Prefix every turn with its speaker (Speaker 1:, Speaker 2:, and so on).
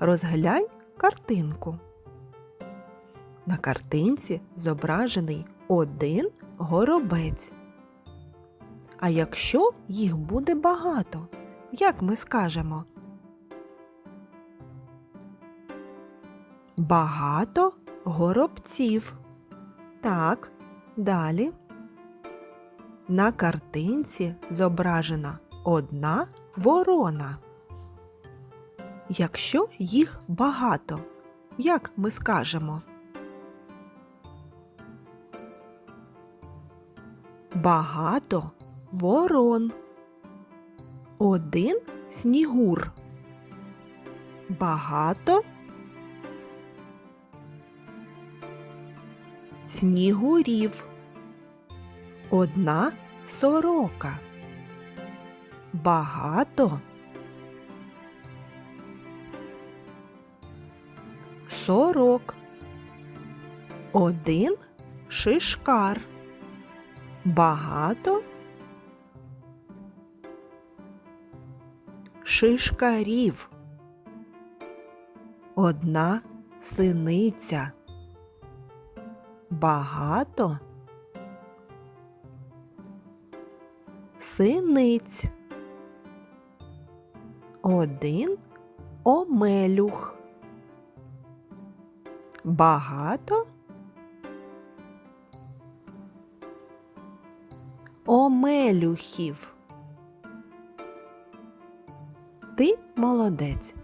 Speaker 1: Розглянь картинку. На картинці зображений один горобець. А якщо їх буде багато, як ми скажемо? Багато горобців. Так, далі. На картинці зображена одна ворона. Якщо їх багато, як ми скажемо? Багато ворон. Один снігур. Багато снігурів. Одна сорока. Багато сорок. Один шишкар. Багато шишкарів. Одна синиця. Багато синиць. Один омелюх. Багато омелюхів. Ти молодець.